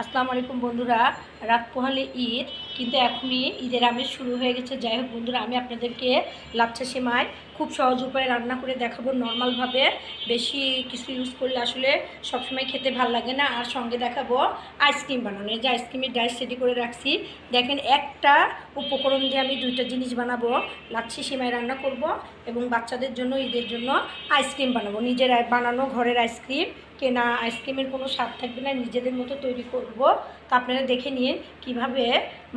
আসসালামু আলাইকুম বন্ধুরা, রাত পোহালে ঈদ, কিন্তু এখনই ঈদের আমেজ শুরু হয়ে গেছে। যাই হোক বন্ধুরা, আমি আপনাদেরকে লাচ্ছা সেমাই খুব সহজ উপায়ে রান্না করে দেখাবো। নর্মালভাবে বেশি কিছু ইউজ করলে আসলে সবসময় খেতে ভালো লাগে না। আর সঙ্গে দেখাবো আইসক্রিম বানানো এই যে আইসক্রিমের ডাইস রেডি করে রাখছি। দেখেন একটা উপকরণ দিয়ে আমি দুইটা জিনিস বানাবো। লাচ্ছি সেমাই রান্না করব এবং বাচ্চাদের জন্য, ঈদের জন্য আইসক্রিম বানাবো। নিজের বানানো ঘরের আইসক্রিম কেনা আইসক্রিমের কোনো স্বাদ থাকবে না, নিজেদের মতো তৈরি করব। তা আপনারা দেখে নিন কীভাবে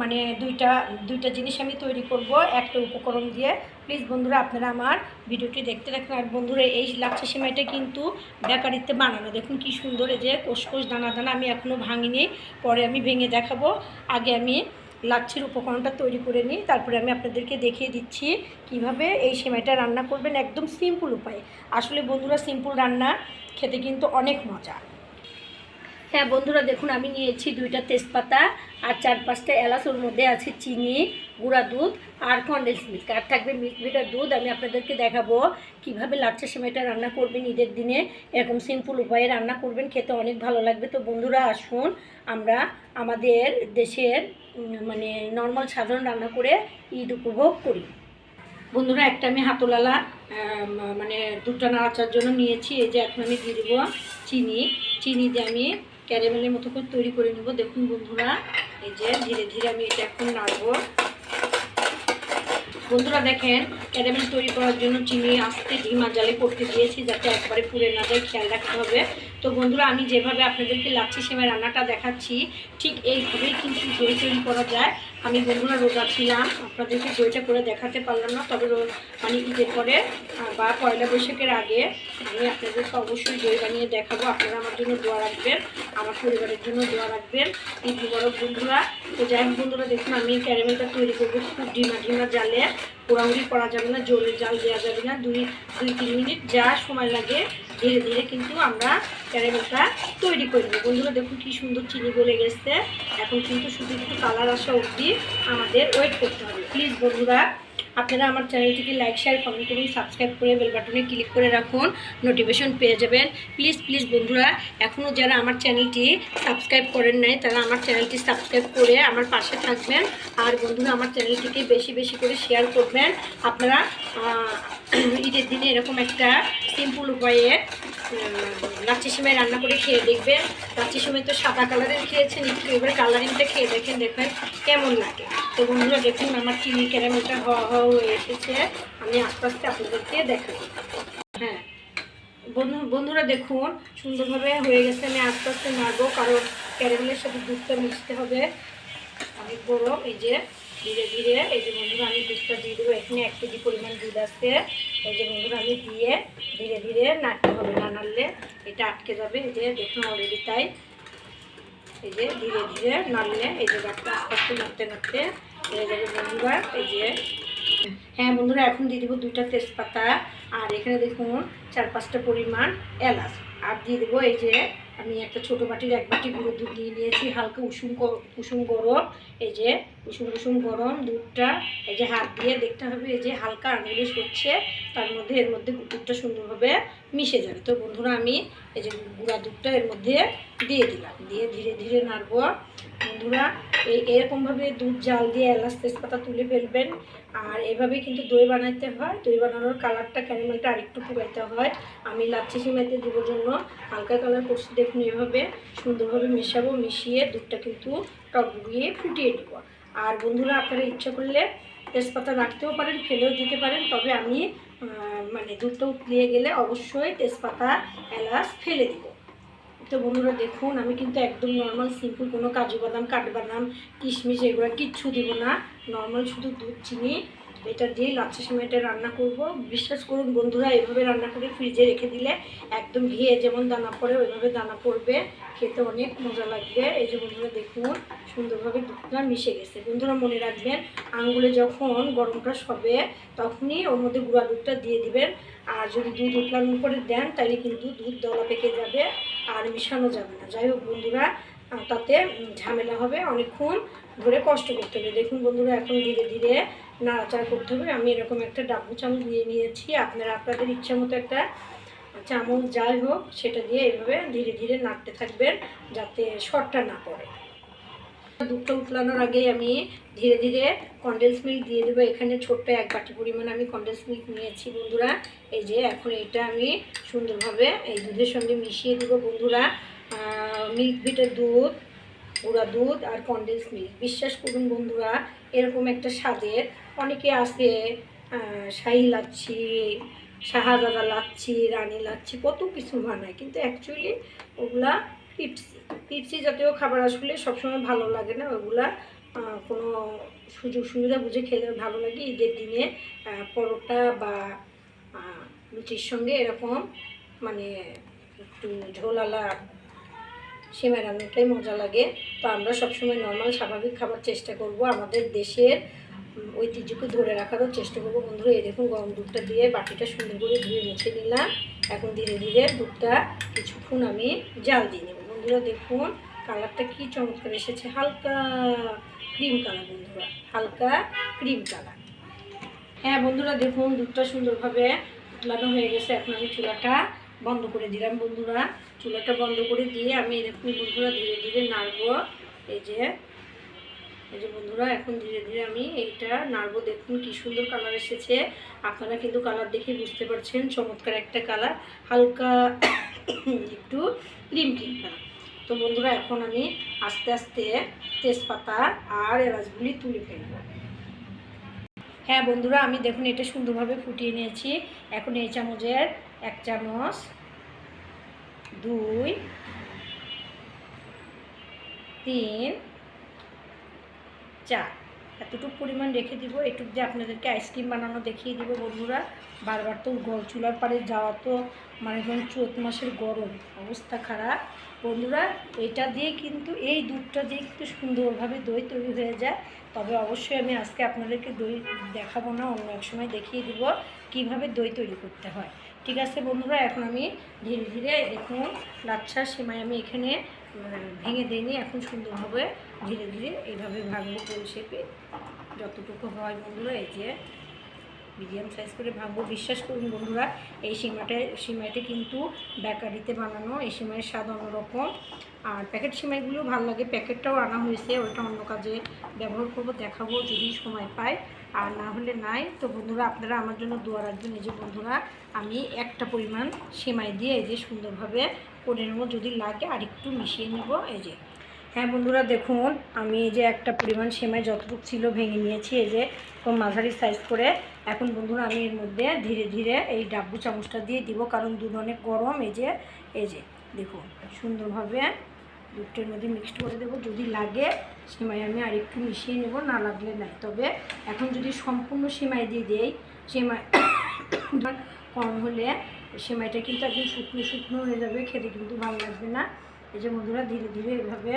মানে দুইটা দুইটা জিনিস আমি তৈরি করব একটা উপকরণ দিয়ে। প্লিজ বন্ধুরা, আপনারা আমার ভিডিওটি দেখতে রাখুন আর বন্ধুরা, এই লাচ্ছা সেমাইটা কিন্তু বেকারিতে বানানো। দেখুন কি সুন্দর, এই যে কোষ কোষ দানা দানা আমি এখনও ভাঙিনি, পরে আমি ভেঙে দেখাবো। আগে আমি লাচ্ছির উপকরণটা তৈরি করে নিই তারপরে আমি আপনাদেরকে দেখিয়ে দিচ্ছি কীভাবে এই সেমাইটা রান্না করবেন একদম সিম্পল উপায়ে। আসলে বন্ধুরা, সিম্পল রান্না খেতে কিন্তু অনেক মজা। হ্যাঁ বন্ধুরা, দেখুন, আমি নিয়েছি দুইটা তেজপাতা আর চার পাঁচটা এলাচ, ওর মধ্যে আছে চিনি, গুঁড়া দুধ আর কন্ডেন্স মিল্ক। আর থাকবে মিল্ক ভিটার দুধ, আমি আপনাদেরকে দেখাবো কীভাবে লাচ্ছা সেমাইটা রান্না করবেন ঈদের দিনে। এরকম সিম্পল উপায়ে রান্না করবেন, খেতে অনেক ভালো লাগবে। তো বন্ধুরা, আসুন আমরা আমাদের দেশের মানে নর্মাল সাধারণ রান্না করে ঈদ উপভোগ করি। বন্ধুরা, একটা আমি হাতলালা মানে দুধটা নাড়াচার জন্য নিয়েছি। এই যে এখন আমি দিয়ে দেবো চিনি। চিনি দিয়ে আমি ক্যারামেলের মতো করে তৈরি করে নেব। দেখুন বন্ধুরা, এই যে ধীরে ধীরে আমি এটা এখন নাড়বো। বন্ধুরা, দেখেন, ক্যারামেল তৈরি করার জন্য চিনি আস্তে ধিমা জালে করতে দিয়েছি যাতে একবারে পুড়ে না যায়। খেয়াল রাখতে হবে। তো বন্ধুরা, আমি যেভাবে আপনাদেরকে লাচ্ছি সেমাই রান্নাটা দেখাচ্ছি, ঠিক এইভাবেই কিন্তু দই তৈরি করা যায়। আমি বন্ধুরা রোজা ছিলাম, আপনাদেরকে দইটা করে দেখাতে পারলাম না, তবে মানে ঈদের পরে বা পয়লা বৈশাখের আগে আমি আপনাদেরকে অবশ্যই দই বানিয়ে দেখাবো। আপনারা আমার জন্য দোয়া রাখবেন, আমার পরিবারের জন্য দোয়া রাখবেন। ঈদ মুবারক বন্ধুরা, তো যাই হোক বন্ধুরা, দেখুন আমি ক্যারামেলটা তৈরি করব খুব ডিমা ঢিমা জালে। পোড়াউড়ি করা যাবে না জোরে জাল দেওয়া যাবে না, দুই দুই, তিন মিনিট যা সময় লাগে ধীরে ধীরে কিন্তু আমরা ক্যারামেলটা তৈরি করে দেবো বন্ধুরা, দেখুন কি সুন্দর চিনি গলে গেছে। এখন কিন্তু শুধু একটু কালার আসা অবধি আমাদের ওয়েট করতে হবে। প্লিজ বন্ধুরা, আপনারা আমার চ্যানেলটিকে লাইক শেয়ার কমেন্ট করুন সাবস্ক্রাইব করে বেল বাটনে ক্লিক করে রাখুন। নোটিফিকেশন পেয়ে যাবেন। প্লিজ প্লিজ বন্ধুরা এখনও যারা আমার চ্যানেলটি সাবস্ক্রাইব করেন নাই, তারা আমার চ্যানেলটি সাবস্ক্রাইব করে আমার পাশে থাকবেন। আর বন্ধুরা, আমার চ্যানেলটিকে বেশি বেশি করে শেয়ার করবেন। আপনারা ঈদের দিনে এরকম একটা সিম্পল উপায়ে লাচ্ছি সময় রান্না করে খেয়ে দেখবেন। লাচ্ছি সময় তো সাদা কালারের খেয়েছেন, একটু এবার কালারিংটা খেয়ে দেখেন, দেখবেন কেমন লাগে। তো বন্ধুরা, দেখুন আমার চিনি ক্যারামেলটা হওয়া হওয়া হয়ে এসেছে। আমি আস্তে আস্তে আপনাদেরকে দেখাবো। হ্যাঁ বন্ধু, বন্ধুরা, দেখুন, সুন্দরভাবে হয়ে গেছে। আমি আস্তে আস্তে নাড়বো, কারণ ক্যারামেলের সাথে দুধটা মিশতে হবে। অনেক বড়, এই যে। ধীরে ধীরে, এই যে বন্ধুরা, আমি দুধটা দিয়ে দেবো। এখানে এক কেজি পরিমাণ দুধ আছে। এই যে বন্ধুরা, আমি দিয়ে ধীরে ধীরে নাড়তে হবে না নাড়লে এটা আটকে যাবে। এই যে দেখুন অলরেডি তাই। এই যে ধীরে ধীরে নাড়লে এই যে গাছটা আস্তে আস্তে নাড়তে নাড়তে হয়ে যাবে বন্ধুরা। এই যে হ্যাঁ বন্ধুরা, এখন দিয়ে দেবো দুইটা তেজপাতা। আর এখানে দেখুন, চার পাঁচটা পরিমাণ এলাচ। আর দিয়ে দেবো এই যে আমি একটা ছোটো বাটির এক বাটি গুঁড়ো দুধ নিয়ে নিয়েছি, হালকা উষুম উসুম গরম, এই যে উসুম কুসুম গরম দুধটা, এই যে হাত দিয়ে দেখতে হবে এই যে হালকা আঙুলিশ সরছে তার মধ্যে এর মধ্যে দুধটা সুন্দরভাবে মিশে যাবে। তো বন্ধুরা আমি এই যে গুঁড়া দুধটা এর মধ্যে দিয়ে দিলাম, দিয়ে ধীরে ধীরে নাড়বো। বন্ধুরা এই এরকমভাবে দুধ জাল দিয়ে এলাচ তেজপাতা তুলে ফেলবেন। আর এভাবে কিন্তু দই বানাইতে হয়। দই বানানোর কালারটা ক্যারামেলটা আরেকটু পুরাইতে হয়। আমি লাচ্ছি সিমাইতে দেওয়ার জন্য। হালকা কালার করছি দেখুন এভাবে। সুন্দরভাবে মেশাবো, মিশিয়ে দুধটা কিন্তু টক দিয়ে ফুটিয়ে নেব। আর বন্ধুরা, আপনারা ইচ্ছা করলে তেজপাতা রাখতেও পারেন, ফেলেও দিতে পারেন। তবে আমি মানে দুধটা উতলিয়ে গেলে অবশ্যই তেজপাতা, এলাচ ফেলে দিব। তো বন্ধুরা দেখুন, আমি কিন্তু একদম নর্মাল সিম্পল কোনো কাজু বাদাম কাঠবাদাম কিশমিশ এগুলো কিচ্ছু দিব না। নর্মাল শুধু দুধ, চিনি এটা দিয়ে লাচ্ছা সময়টা রান্না করব। বিশ্বাস করুন বন্ধুরা, এভাবে রান্না করে ফ্রিজে রেখে দিলে একদম ঘিয়ে যেমন দানা পড়ে, ওইভাবে দানা পড়বে। খেতে অনেক মজা লাগবে। এই যে বন্ধুরা দেখুন, সুন্দরভাবে দুধটা মিশে গেছে। বন্ধুরা মনে রাখবেন, আঙ্গুলে যখন গরমটা সবে, তখনই ওর মধ্যে গুঁড়া দুধটা দিয়ে দিবেন। আর যদি দুধ উতলানোর পরে দেন তাহলে কিন্তু দুধ দলা পেকে যাবে আর মিশানো যাবে না। যাই হোক বন্ধুরা তাতে ঝামেলা হবে, অনেকক্ষণ ধরে কষ্ট করতে হবে। দেখুন বন্ধুরা, এখন ধীরে ধীরে নাড়াচাড়া করতে হবে। আমি এরকম একটা ডাব্বু চামচ নিয়ে নিয়েছি। আপনারা, আপনাদের ইচ্ছা মতো একটা চামচ যাই হোক, সেটা দিয়ে এইভাবে ধীরে ধীরে নাড়তে থাকবেন যাতে শর্টটা না পড়ে। দুধটা উতলানোর আগে আমি ধীরে ধীরে কন্ডেন্স মিল্ক দিয়ে দেবো। এখানে ছোট্ট এক বাটি পরিমাণ আমি কন্ডেন্স মিল্ক নিয়েছি বন্ধুরা। এই যে, এখন এটা আমি সুন্দরভাবে এই দুধের সঙ্গে মিশিয়ে দেবো বন্ধুরা। মিল্ক ভিটের দুধ, গুঁড়া দুধ আর কন্ডেন্স মিল্ক বিশ্বাস করুন বন্ধুরা, এরকম একটা স্বাদের অনেকে আছে শাহি লাচ্ছি, শাহাজাদা লাচ্ছি, রানী লাচ্ছি, কত কিছু বানায়, কিন্তু অ্যাকচুয়ালি ওগুলা পিপসি পিপসি জাতীয় খাবার আসলে সবসময় ভালো লাগে না, ওগুলা কোনো সুযোগ সুবিধা বুঝে খেলে ভালো লাগে। ঈদের দিনে পরোটা বা লুচির সঙ্গে এরকম মানে একটু ঝোলালা সিমাই রান্নাটাই মজা লাগে। তো আমরা সবসময় নর্মাল স্বাভাবিক খাবার চেষ্টা করব। আমাদের দেশের ঐতিহ্যকে ধরে রাখারও চেষ্টা করব। বন্ধুরা, এই দেখুন গরম দুধটা দিয়ে বাটিটা সুন্দর করে ধুয়ে মুছে নিলাম। এখন ধীরে ধীরে দুধটা কিছুক্ষণ আমি জাল দিয়ে নেব। বন্ধুরা, দেখুন কালারটা কি চমৎকার এসেছে। হালকা ক্রিম কালার বন্ধুরা, হালকা ক্রিম কালার হ্যাঁ বন্ধুরা, দেখুন দুধটা সুন্দরভাবে উতলানো হয়ে গেছে। এখন আমি চুলাটা বন্ধ করে দিলাম বন্ধুরা। চুলাটা বন্ধ করে দিয়ে আমি দেখুন বন্ধুরা ধীরে ধীরে নাড়বো। এই যে এই যে বন্ধুরা, এখন ধীরে ধীরে আমি এইটা নাড়বো। দেখুন কি সুন্দর কালার এসেছে। আপনারা কিন্তু কালার দেখে বুঝতে পারছেন, চমৎকার একটা কালার। হালকা একটু ক্রিম ক্রিম কালার। তো বন্ধুরা, এখন আমি আস্তে আস্তে তেজপাতা আর এলাচগুলি তুলে ফেলব। হ্যাঁ বন্ধুরা, আমি দেখুন এটা সুন্দরভাবে ফুটিয়ে নিয়েছি। এখন এই চামচের এক চামচ দুই তিন চার। এতটুকু পরিমাণ রেখে দিব এটুক যে আপনাদেরকে আইসক্রিম বানানো দেখিয়ে দিব বন্ধুরা। বারবার তো চুলার পাড়ে যাওয়া তো মানে ধরুন চৈত মাসের গরম, অবস্থা খারাপ। বন্ধুরা, এটা দিয়ে কিন্তু এই দুধটা দিয়ে কিন্তু সুন্দরভাবে দই তৈরি হয়ে যায়। তবে অবশ্যই আমি আজকে আপনাদেরকে দই দেখাবো না, অন্য এক সময় দেখিয়ে দিব কীভাবে দই তৈরি করতে হয়। ঠিক আছে বন্ধুরা, এখন আমি ধীরে ধীরে দেখুন, লাচ্ছা, সেমাই আমি এখানে ভেঙে দিইনি, এখন সুন্দরভাবে ধীরে ধীরে এইভাবে ভাঙবো গোল শেপে যতটুকু হয় বন্ধুরা, এই যে মিডিয়াম সাইজ করে ভাঙবো। বিশ্বাস করুন বন্ধুরা, এই সিমাটা সিমাইটা কিন্তু বেকারিতে বানানো, এই সিমাইয়ের স্বাদ অন্যরকম। আর প্যাকেট সিমাইগুলো ভালো লাগে। প্যাকেটটাও আনা হয়েছে, ওইটা অন্য কাজে ব্যবহার করব, দেখাবো যদি সময় পাই। আর না হলে নাই। তো বন্ধুরা, আপনারা আমার জন্য দোয়া রাখবেন, এই যে বন্ধুরা, আমি একটা পরিমাণ সেমাই দিয়ে এই যে সুন্দরভাবে করে নেব। যদি লাগে আর একটু মিশিয়ে নেব, এই যে হ্যাঁ বন্ধুরা, দেখুন, আমি এই যে একটা পরিমাণ সেমাই যতটুকু ছিল ভেঙে নিয়েছি, এই যে খুব মাঝারি সাইজ করে, এখন বন্ধুরা আমি এর মধ্যে ধীরে ধীরে এই ডাব্বু চামচটা দিয়ে দিব, কারণ দুধ অনেক গরম, এই যে এই যে, দেখুন, সুন্দরভাবে দুধটার মধ্যে মিক্সড করে দেবো, যদি লাগে সেমাই আমি আর একটু মিশিয়ে নেব, না লাগলে নাই। তবে এখন যদি সম্পূর্ণ সেমাই দিয়ে দেই, সেমাই কম হলে সেমাইটা কিন্তু একদম শুকনো শুকনো হয়ে যাবে, খেতে কিন্তু ভালো লাগবে না। এই যে বন্ধুরা, ধীরে ধীরে এভাবে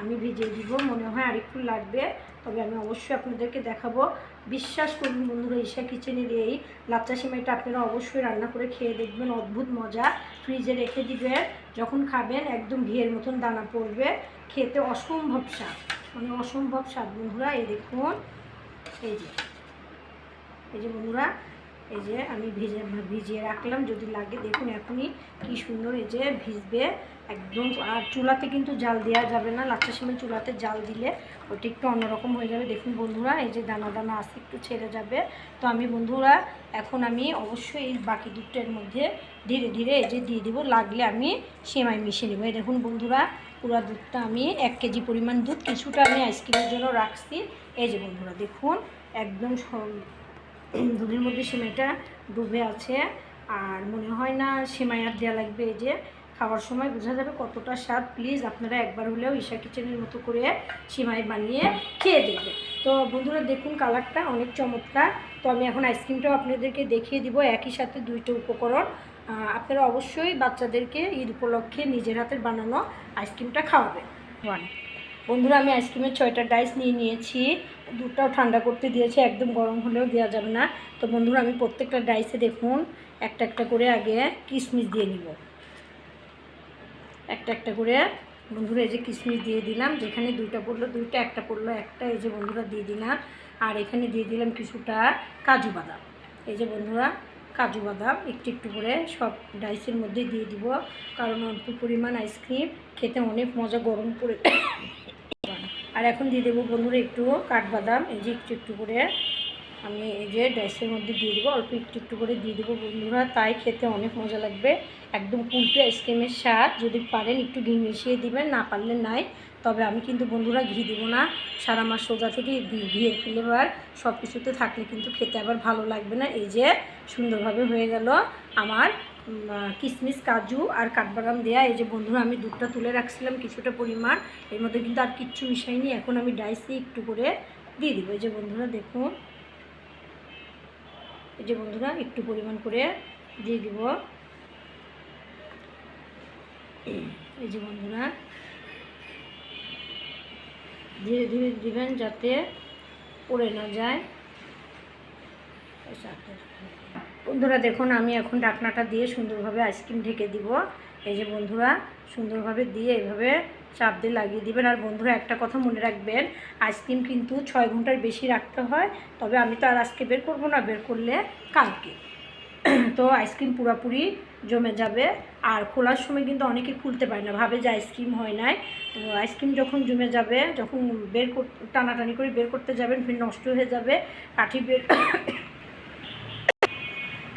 আমি ভিজিয়ে দিব। মনে হয় আরেকটু লাগবে, তবে আমি অবশ্যই আপনাদেরকে দেখাবো। বিশ্বাস করুন বন্ধুরা, ঈশা কিচেনের এই লাচ্চা সিমাইটা আপনারা অবশ্যই রান্না করে খেয়ে দেখবেন, অদ্ভুত মজা। ফ্রিজে রেখে দিবেন, যখন খাবেন একদম ঘিয়ের মতন দানা পড়বে, খেতে অসম্ভব স্বাদ। মানে অসম্ভব স্বাদ বন্ধুরা, এই দেখুন। এই যে এই যে বন্ধুরা এই যে আমি ভিজে, ভিজিয়ে রাখলাম, যদি লাগে দেখুন এখনই কি সুন্দর এই যে ভিজবে একদম। আর চুলাতে কিন্তু জাল দেওয়া যাবে না, লাচ্চা সময় চুলাতে জাল দিলে ওটা একটু অন্যরকম হয়ে যাবে। দেখুন বন্ধুরা, এই যে দানা দানা আসতে একটু ছেড়ে যাবে। তো আমি বন্ধুরা, এখন আমি অবশ্যই এই বাকি দুধটার মধ্যে ধীরে ধীরে এই যে দিয়ে দিব, লাগলে আমি সেমাই মিশিয়ে নেব। এই দেখুন বন্ধুরা, পুরো দুধটা আমি এক কেজি পরিমাণ দুধ, কিছুটা আমি আইসক্রিমের জন্য রাখছি। এই যে বন্ধুরা, দেখুন, একদম দুধের মধ্যে সেমাইটা ডুবে আছে। আর মনে হয় না সেমাই আর দেওয়া লাগবে এই যে খাওয়ার সময়। বোঝা যাবে কতটা স্বাদ। প্লিজ আপনারা একবার হলেও ঈশা কিচেনের মতো করে সেমাই বানিয়ে খেয়ে দেখবেন। তো বন্ধুরা, দেখুন কালারটা অনেক চমৎকার। তো আমি এখন আইসক্রিমটাও আপনাদেরকে দেখিয়ে দিব। একই সাথে দুইটা উপকরণ। আপনারা অবশ্যই বাচ্চাদেরকে ঈদ উপলক্ষে নিজের হাতের বানানো আইসক্রিমটা খাওয়াবেন। ওয়ান বন্ধুরা, আমি আইসক্রিমের ছয়টা ডাইস নিয়ে নিয়েছি। দুধটাও ঠান্ডা করতে দিয়েছি, একদম গরম হলেও দেওয়া যাবে না। তো বন্ধুরা, আমি প্রত্যেকটা ডাইসে দেখুন, একটা একটা করে আগে কিশমিশ দিয়ে নিব। একটা একটা করে, বন্ধুরা, এই যে কিশমিশ দিয়ে দিলাম। যেখানে দুইটা পড়ল, দুইটা, একটা পড়ল, একটা এই যে বন্ধুরা দিয়ে দিলাম। আর এখানে দিয়ে দিলাম কিছুটা কাজু বাদাম। এই যে বন্ধুরা, কাজু বাদাম, একটু একটু করে সব ডাইসের মধ্যে দিয়ে দিব। কারণ অল্প পরিমাণ আইসক্রিম, খেতে অনেক মজা, গরম করে আর এখন দিয়ে দেবো বন্ধুরা একটু কাঠবাদাম, এই যে একটু একটু করে আমি এই যে ডাইসের মধ্যে দিয়ে দেবো, অল্প একটু একটু করে দিয়ে দেবো বন্ধুরা, তাই খেতে অনেক মজা লাগবে। একদম কুলপি আইসক্রিমের স্বাদ, যদি পারেন একটু ঘি মিশিয়ে দিবেন, না পারলে নাই। তবে আমি কিন্তু বন্ধুরা ঘি দেবো না, সারা মাস সোজা থেকে ঘিয়ের ফ্লেভার সব কিছুতে থাকলে কিন্তু খেতে আবার ভালো লাগবে না। এই যে সুন্দরভাবে হয়ে গেল আমার কিশমিশ কাজু আর কাঠবাদাম দেয়া। এই যে বন্ধুরা, আমি দুধটা তুলে রাখছিলাম, কিছুটা পরিমাণ। এর মধ্যে কিন্তু আর কিচ্ছু মিশাইনি। এখন আমি ডাইসে একটু করে দিয়ে দিব। এই যে বন্ধুরা, দেখুন। এই যে বন্ধুরা, একটু পরিমাণ করে দিয়ে দিব। এই যে বন্ধুরা, ধীরে ধীরে দিবেন যাতে পড়ে না যায়। বন্ধুরা দেখুন, আমি এখন ঢাকনাটা দিয়ে সুন্দরভাবে আইসক্রিম ঢেকে দিব। এই যে বন্ধুরা, সুন্দরভাবে দিয়ে এভাবে চাপ দিয়ে লাগিয়ে দিবেন। আর বন্ধুরা, একটা কথা মনে রাখবেন, আইসক্রিম কিন্তু ছয় ঘণ্টার বেশি রাখতে হয়। তবে আমি তো আর আজকে বের করব না, বের করলে কালকে। তো আইসক্রিম পুরোপুরি জমে যাবে। আর খোলার সময় কিন্তু অনেকে খুলতে পারে না, ভাবে যে আইসক্রিম হয় নাই। তো আইসক্রিম যখন জমে যাবে, যখন বের কর টানাটানি করে বের করতে যাবেন, ফির নষ্ট হয়ে যাবে, কাঠি বের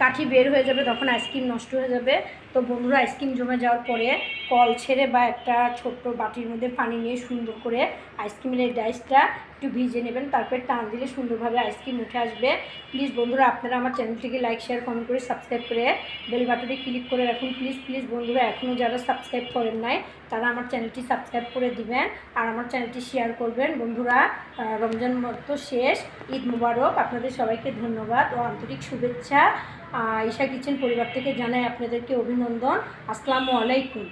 কাঠি বের হয়ে যাবে, তখন আইসক্রিম নষ্ট হয়ে যাবে। তো বন্ধুরা আইসক্রিম জমে যাওয়ার পরে কল ছেড়ে বা একটা ছোট্ট বাটির মধ্যে পানি নিয়ে সুন্দর করে আইসক্রিমের এই ডাইসটা একটু ভিজে নেবেন, তারপর টান দিলে সুন্দরভাবে আইসক্রিম উঠে আসবে। প্লিজ বন্ধুরা, আপনারা আমার চ্যানেলটিকে লাইক শেয়ার কমেন্ট করে সাবস্ক্রাইব করে বেল বাটনে ক্লিক করে রাখুন। প্লিজ প্লিজ বন্ধুরা এখনও যারা সাবস্ক্রাইব করেন নাই, তারা আমার চ্যানেলটি সাবস্ক্রাইব করে দিবেন আর আমার চ্যানেলটি শেয়ার করবেন। বন্ধুরা রমজান মতো শেষ, ঈদ মুবারক। আপনাদের সবাইকে ধন্যবাদ ও আন্তরিক শুভেচ্ছা। ঈশা কিচেন পরিবার থেকে জানাই আপনাদেরকে অভিনন্দন। আসসালামু আলাইকুম।